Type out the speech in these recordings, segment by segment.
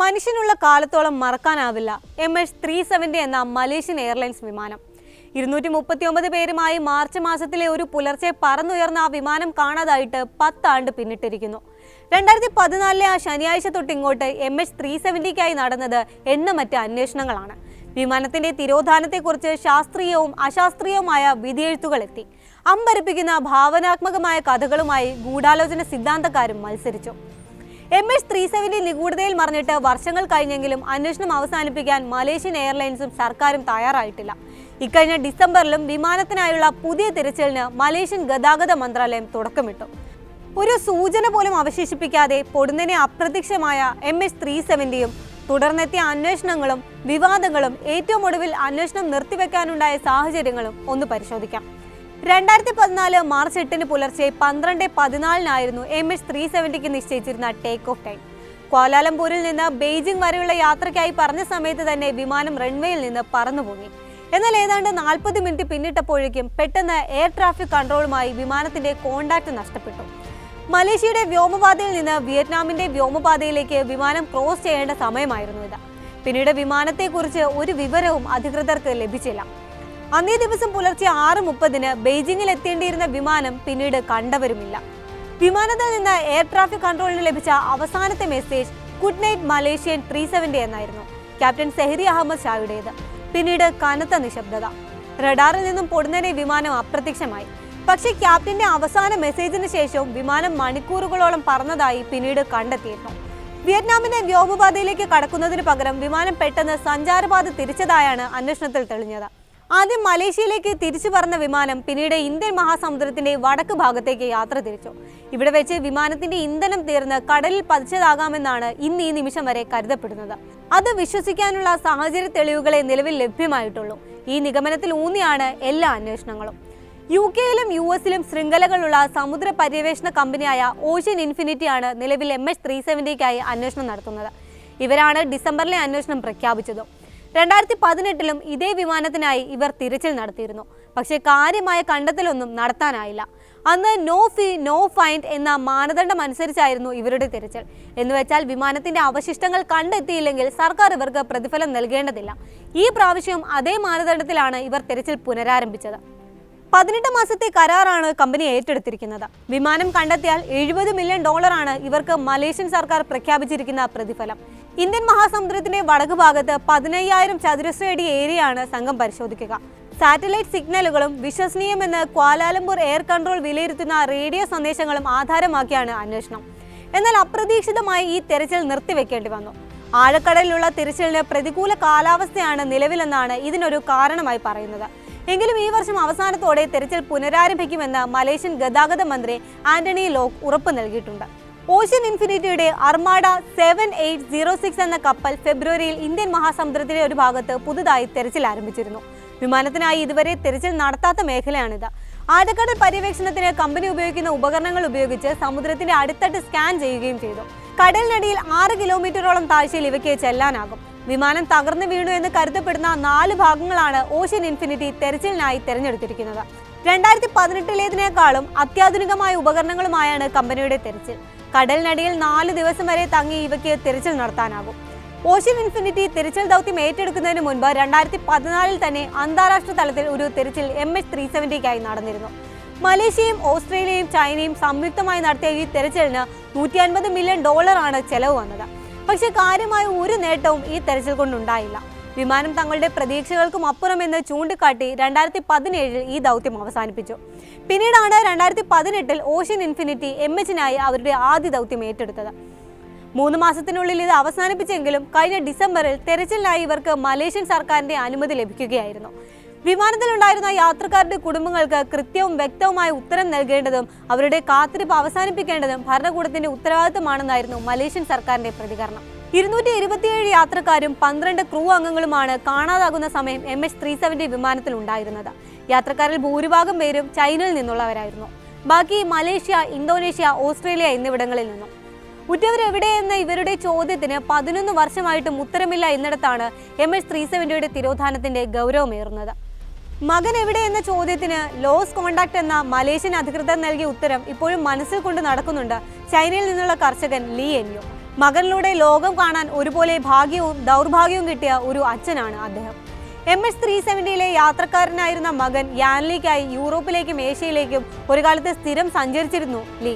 മനുഷ്യനുള്ള കാലത്തോളം മറക്കാനാവില്ല M H three seventy എന്ന മലേഷ്യൻ എയർലൈൻസ് വിമാനം. ഇരുന്നൂറ്റി മുപ്പത്തി ഒമ്പത് പേരുമായി മാർച്ച് മാസത്തിലെ ഒരു പുലർച്ചെ പറന്നുയർന്ന ആ വിമാനം കാണാതായിട്ട് പത്താണ്ട് പിന്നിട്ടിരിക്കുന്നു. രണ്ടായിരത്തി പതിനാലിലെ ആ ശനിയാഴ്ച തൊട്ട് ഇങ്ങോട്ട് എം എച്ച് ത്രീ സെവന്റിക്കായി നടന്നത് എണ്ണമറ്റ അന്വേഷണങ്ങളാണ്. വിമാനത്തിന്റെ തിരോധാനത്തെക്കുറിച്ച് ശാസ്ത്രീയവും അശാസ്ത്രീയവുമായ വിധിയെഴുത്തുകൾ എത്തി. അമ്പരപ്പിക്കുന്ന ഭാവനാത്മകമായ കഥകളുമായി ഗൂഢാലോചന സിദ്ധാന്തക്കാരും മത്സരിച്ചു. എം എച്ച് ത്രീ സെവന്റി നിഗൂഢതയിൽ മറിഞ്ഞിട്ട് വർഷങ്ങൾ കഴിഞ്ഞെങ്കിലും അന്വേഷണം അവസാനിപ്പിക്കാൻ മലേഷ്യൻ എയർലൈൻസും സർക്കാരും തയ്യാറായിട്ടില്ല. ഇക്കഴിഞ്ഞ ഡിസംബറിലും വിമാനത്തിനായുള്ള പുതിയ തിരച്ചിലിന് മലേഷ്യൻ ഗതാഗത മന്ത്രാലയം തുടക്കമിട്ടു. ഒരു സൂചന പോലും അവശേഷിപ്പിക്കാതെ പൊടുന്നനെ അപ്രത്യക്ഷമായ എം എച്ച് ത്രീ സെവന്റിയും തുടർന്നെത്തിയ അന്വേഷണങ്ങളും വിവാദങ്ങളും ഏറ്റവും ഒടുവിൽ അന്വേഷണം നിർത്തിവെക്കാനുണ്ടായ സാഹചര്യങ്ങളും ഒന്ന് പരിശോധിക്കാം. രണ്ടായിരത്തി പതിനാല് മാർച്ച് എട്ടിന് പുലർച്ചെ പന്ത്രണ്ട് പതിനാലിനായിരുന്നു എം എച്ച് ത്രീ സെവന്റിക്ക് നിശ്ചയിച്ചിരുന്ന ടേക്ക് ഓഫ് ടൈം കോലാലംപൂരിൽ നിന്ന് ബെയ്ജിംഗ് വരെയുള്ള യാത്രയ്ക്കായി പറഞ്ഞ സമയത്ത് തന്നെ വിമാനം റൺവേയിൽ നിന്ന് പറന്നുപോയി. എന്നാൽ ഏതാണ്ട് നാൽപ്പത് മിനിറ്റ് പിന്നിട്ടപ്പോഴേക്കും പെട്ടെന്ന് എയർ ട്രാഫിക് കൺട്രോളുമായി വിമാനത്തിന്റെ കോണ്ടാക്ട് നഷ്ടപ്പെട്ടു. മലേഷ്യയുടെ വ്യോമപാതയിൽ നിന്ന് വിയറ്റ്നാമിന്റെ വ്യോമപാതയിലേക്ക് വിമാനം ക്രോസ് ചെയ്യേണ്ട സമയമായിരുന്നു ഇത്. പിന്നീട് വിമാനത്തെക്കുറിച്ച് ഒരു വിവരവും അധികൃതർക്ക് ലഭിച്ചില്ല. അന്നേ ദിവസം പുലർച്ചെ ആറ് മുപ്പതിന് ബെയ്ജിങ്ങിൽ എത്തേണ്ടിയിരുന്ന വിമാനം പിന്നീട് കണ്ടവരുമില്ല. വിമാനത്തിൽ നിന്ന് എയർ ട്രാഫിക് കൺട്രോളിന് ലഭിച്ച അവസാനത്തെ message good night Malaysian three seventy എന്നായിരുന്നു. ക്യാപ്റ്റൻ സെഹരി അഹമ്മദ് ഷായുടേത്. പിന്നീട് കനത്ത നിശബ്ദത. റഡാറിൽ നിന്നും പൊടുന്നനെ വിമാനം അപ്രത്യക്ഷമായി. പക്ഷേ ക്യാപ്റ്റന്റെ അവസാന മെസ്സേജിന് ശേഷവും വിമാനം മണിക്കൂറുകളോളം പറന്നതായി പിന്നീട് കണ്ടെത്തിയിരുന്നു. വിയറ്റ്നാമിന്റെ വ്യോമപാതയിലേക്ക് കടക്കുന്നതിന് പകരം വിമാനം പെട്ടെന്ന് സഞ്ചാരപാത തിരിച്ചതായാണ് അന്വേഷണത്തിൽ തെളിഞ്ഞത്. ആദ്യം മലേഷ്യയിലേക്ക് തിരിച്ചു പറന്ന വിമാനം പിന്നീട് ഇന്ത്യൻ മഹാസമുദ്രത്തിന്റെ വടക്ക് ഭാഗത്തേക്ക് യാത്ര തിരിച്ചു. ഇവിടെ വെച്ച് വിമാനത്തിന്റെ ഇന്ധനം തീർന്ന് കടലിൽ പതിച്ചതാകാമെന്നാണ് ഇന്ന് ഈ നിമിഷം വരെ കരുതപ്പെടുന്നത്. അത് വിശ്വസിക്കാനുള്ള സാഹചര്യ തെളിവുകളെ നിലവിൽ ലഭ്യമായിട്ടുള്ളൂ. ഈ നിഗമനത്തിൽ ഊന്നിയാണ് എല്ലാ അന്വേഷണങ്ങളും. യു കെയിലും യു എസിലും ശൃംഖലകളുള്ള സമുദ്ര പര്യവേഷണ കമ്പനിയായ ഓഷ്യൻ ഇൻഫിനിറ്റിയാണ് നിലവിൽ എം എച്ച് ത്രീ സെവന്റിക്കായി അന്വേഷണം നടത്തുന്നത്. ഇവരാണ് ഡിസംബറിലെ അന്വേഷണം പ്രഖ്യാപിച്ചതും. രണ്ടായിരത്തി പതിനെട്ടിലും ഇതേ വിമാനത്തിനായി ഇവർ തിരച്ചിൽ നടത്തിയിരുന്നു. പക്ഷേ കാര്യമായ കണ്ടെത്തലൊന്നും നടത്താനായില്ല. അന്ന് നോ ഫീ നോ ഫൈൻഡ് എന്ന മാനദണ്ഡം അനുസരിച്ചായിരുന്നു ഇവരുടെ തിരച്ചിൽ. എന്ന് വെച്ചാൽ വിമാനത്തിന്റെ അവശിഷ്ടങ്ങൾ കണ്ടെത്തിയില്ലെങ്കിൽ സർക്കാർ ഇവർക്ക് പ്രതിഫലം നൽകേണ്ടതില്ല. ഈ പ്രാവശ്യം അതേ മാനദണ്ഡത്തിലാണ് ഇവർ തിരച്ചിൽ പുനരാരംഭിച്ചത്. പതിനെട്ട് മാസത്തെ കരാറാണ് കമ്പനി ഏറ്റെടുത്തിരിക്കുന്നത്. വിമാനം കണ്ടെത്തിയാൽ എഴുപത് മില്യൺ ഡോളറാണ് ഇവർക്ക് മലേഷ്യൻ സർക്കാർ പ്രഖ്യാപിച്ചിരിക്കുന്ന പ്രതിഫലം. ഇന്ത്യൻ മഹാസമുദ്രത്തിന്റെ വടക്ക് ഭാഗത്ത് പതിനയ്യായിരം ചതുരശ്ര അടി ഏരിയയാണ് സംഘം പരിശോധിക്കുക. സാറ്റലൈറ്റ് സിഗ്നലുകളും വിശ്വസനീയമെന്ന് ക്വാലാലംപൂർ എയർ കൺട്രോൾ വിലയിരുത്തുന്ന റേഡിയോ സന്ദേശങ്ങളും ആധാരമാക്കിയാണ് അന്വേഷണം. എന്നാൽ അപ്രതീക്ഷിതമായി ഈ തെരച്ചിൽ നിർത്തിവെക്കേണ്ടി വന്നു. ആഴക്കടലിലുള്ള തിരച്ചിലിന് പ്രതികൂല കാലാവസ്ഥയാണ് നിലവിലെന്നാണ് ഇതിനൊരു കാരണമായി പറയുന്നത്. എങ്കിലും ഈ വർഷം അവസാനത്തോടെ തെരച്ചിൽ പുനരാരംഭിക്കുമെന്ന് മലേഷ്യൻ ഗതാഗത മന്ത്രി ആന്റണി ലോക് ഉറപ്പ് നൽകിയിട്ടുണ്ട്. Ocean ഇൻഫിനിറ്റിയുടെ Armada seven eight zero six എന്ന കപ്പൽ ഫെബ്രുവരിയിൽ ഇന്ത്യൻ മഹാസമുദ്രത്തിലെ ഒരു ഭാഗത്ത് പുതുതായി തെരച്ചിൽ ആരംഭിച്ചിരുന്നു. വിമാനത്തിനായി ഇതുവരെ തെരച്ചിൽ നടത്താത്ത മേഖലയാണിത്. ആഴക്കടൽ പര്യവേക്ഷണത്തിന് കമ്പനി ഉപയോഗിക്കുന്ന ഉപകരണങ്ങൾ ഉപയോഗിച്ച് സമുദ്രത്തിന്റെ അടുത്തട്ട് സ്കാൻ ചെയ്യുകയും ചെയ്തു. കടലിനടിയിൽ ആറ് കിലോമീറ്ററോളം താഴ്ചയിൽ ഇവയ്ക്ക് ചെല്ലാനാകും. വിമാനം തകർന്നു വീണു എന്ന് കരുതപ്പെടുന്ന നാല് ഭാഗങ്ങളാണ് ഓഷ്യൻ ഇൻഫിനിറ്റി തെരച്ചിലിനായി തെരഞ്ഞെടുത്തിരിക്കുന്നത്. രണ്ടായിരത്തി പതിനെട്ടിലേതിനേക്കാളും അത്യാധുനികമായ ഉപകരണങ്ങളുമായാണ് കമ്പനിയുടെ തെരച്ചിൽ. കടലിനടിയിൽ നാല് ദിവസം വരെ തങ്ങി ഇവയ്ക്ക് തിരച്ചിൽ നടത്താനാകും. ഓഷ്യൻ ഇൻഫിനിറ്റി തിരച്ചിൽ ദൗത്യം ഏറ്റെടുക്കുന്നതിന് മുൻപ് രണ്ടായിരത്തി പതിനാലിൽ തന്നെ അന്താരാഷ്ട്ര തലത്തിൽ ഒരു തിരച്ചിൽ എം എച്ച് ത്രീ സെവന്റിക്കായി നടന്നിരുന്നു. മലേഷ്യയും ഓസ്ട്രേലിയയും ചൈനയും സംയുക്തമായി നടത്തിയ ഈ തെരച്ചിലിന് നൂറ്റി അൻപത് മില്യൺ ഡോളറാണ് ചെലവ് വന്നത്. പക്ഷേ കാര്യമായ ഒരു നേട്ടവും ഈ തെരച്ചിൽ കൊണ്ടുണ്ടായില്ല. വിമാനം തങ്ങളുടെ പ്രതീക്ഷകൾക്കും അപ്പുറമെന്ന് ചൂണ്ടിക്കാട്ടി രണ്ടായിരത്തി പതിനേഴിൽ ഈ ദൗത്യം അവസാനിപ്പിച്ചു. പിന്നീടാണ് രണ്ടായിരത്തി പതിനെട്ടിൽ ഓഷ്യൻ ഇൻഫിനിറ്റി എം എച്ചിനായി അവരുടെ ആദ്യ ദൗത്യം ഏറ്റെടുത്തത്. മൂന്ന് മാസത്തിനുള്ളിൽ ഇത് അവസാനിപ്പിച്ചെങ്കിലും കഴിഞ്ഞ ഡിസംബറിൽ തെരച്ചിലിനായി ഇവർക്ക് മലേഷ്യൻ സർക്കാരിന്റെ അനുമതി ലഭിക്കുകയായിരുന്നു. വിമാനത്തിലുണ്ടായിരുന്ന യാത്രക്കാരുടെ കുടുംബങ്ങൾക്ക് കൃത്യവും വ്യക്തവുമായ ഉത്തരം നൽകേണ്ടതും അവരുടെ കാത്തിരിപ്പ് അവസാനിപ്പിക്കേണ്ടതും ഭരണകൂടത്തിന്റെ ഉത്തരവാദിത്തമാണെന്നായിരുന്നു മലേഷ്യൻ സർക്കാരിന്റെ പ്രതികരണം. ഇരുന്നൂറ്റി ഇരുപത്തിയേഴ് യാത്രക്കാരും പന്ത്രണ്ട് ക്രൂ അംഗങ്ങളുമാണ് കാണാതാകുന്ന സമയം എം എച്ച് ത്രീ സെവന്റി വിമാനത്തിൽ ഉണ്ടായിരുന്നത്. യാത്രക്കാരിൽ ഭൂരിഭാഗം പേരും ചൈനയിൽ നിന്നുള്ളവരായിരുന്നു. ബാക്കി മലേഷ്യ ഇന്തോനേഷ്യ ഓസ്ട്രേലിയ എന്നിവിടങ്ങളിൽ നിന്നും. ഉറ്റവരെവിടെയെന്ന ഇവരുടെ ചോദ്യത്തിന് പതിനൊന്ന് വർഷമായിട്ടും ഉത്തരമില്ല എന്നിടത്താണ് എം എച്ച് ത്രീ സെവന്റിയുടെ തിരോധാനത്തിന്റെ ഗൗരവമേറുന്നത്. മകൻ എവിടെ എന്ന ചോദ്യത്തിന് ലോസ് കോണ്ടാക്ട് എന്ന മലേഷ്യൻ അധികൃതർ നൽകിയ ഉത്തരം ഇപ്പോഴും മനസ്സിൽ കൊണ്ട് നടക്കുന്നുണ്ട് ചൈനയിൽ നിന്നുള്ള കർഷകൻ ലീ എൻയു മകനിലൂടെ ലോകം കാണാൻ ഒരുപോലെ ഭാഗ്യവും ദൗർഭാഗ്യവും കിട്ടിയ ഒരു അച്ഛനാണ് അദ്ദേഹം. എം എസ് ത്രീ സെവന്റിയിലെ യാത്രക്കാരനായിരുന്ന മകൻ യാൻലിക്കായി യൂറോപ്പിലേക്കും ഏഷ്യയിലേക്കും ഒരു കാലത്ത് സ്ഥിരം സഞ്ചരിച്ചിരുന്നു ലീ.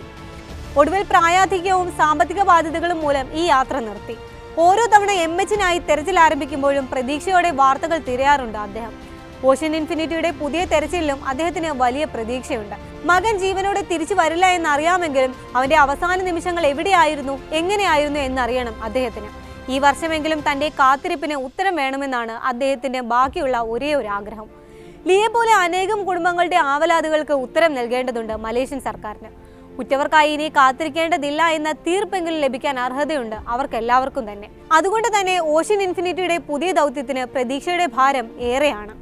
ഒടുവിൽ പ്രായാധിക്യവും സാമ്പത്തിക ബാധ്യതകളും മൂലം ഈ യാത്ര നിർത്തി. ഓരോ തവണ എം എച്ചിനായി തെരച്ചിൽ ആരംഭിക്കുമ്പോഴും പ്രതീക്ഷയോടെ വാർത്തകൾ തിരയാറുണ്ട് അദ്ദേഹം. ഓഷ്യൻ ഇൻഫിനിറ്റിയുടെ പുതിയ തെരച്ചിലിലും അദ്ദേഹത്തിന് വലിയ പ്രതീക്ഷയുണ്ട്. മകൻ ജീവനോടെ തിരിച്ചു വരില്ല എന്നറിയാമെങ്കിലും അവന്റെ അവസാന നിമിഷങ്ങൾ എവിടെയായിരുന്നു എങ്ങനെയായിരുന്നു എന്നറിയണം അദ്ദേഹത്തിന്. ഈ വർഷമെങ്കിലും തന്റെ കാത്തിരിപ്പിന് ഉത്തരം വേണമെന്നാണ് അദ്ദേഹത്തിന്റെ ബാക്കിയുള്ള ഒരേ ഒരു ആഗ്രഹം. ലിയെ പോലെ അനേകം കുടുംബങ്ങളുടെ ആവലാതുകൾക്ക് ഉത്തരം നൽകേണ്ടതുണ്ട് മലേഷ്യൻ സർക്കാരിന്. ഉറ്റവർക്കായി ഇനി കാത്തിരിക്കേണ്ടതില്ല എന്ന തീർപ്പെങ്കിലും ലഭിക്കാൻ അർഹതയുണ്ട് അവർക്കെല്ലാവർക്കും തന്നെ. അതുകൊണ്ട് തന്നെ ഓഷ്യൻ ഇൻഫിനിറ്റിയുടെ പുതിയ ദൗത്യത്തിന് പ്രതീക്ഷയുടെ ഭാരം ഏറെയാണ്.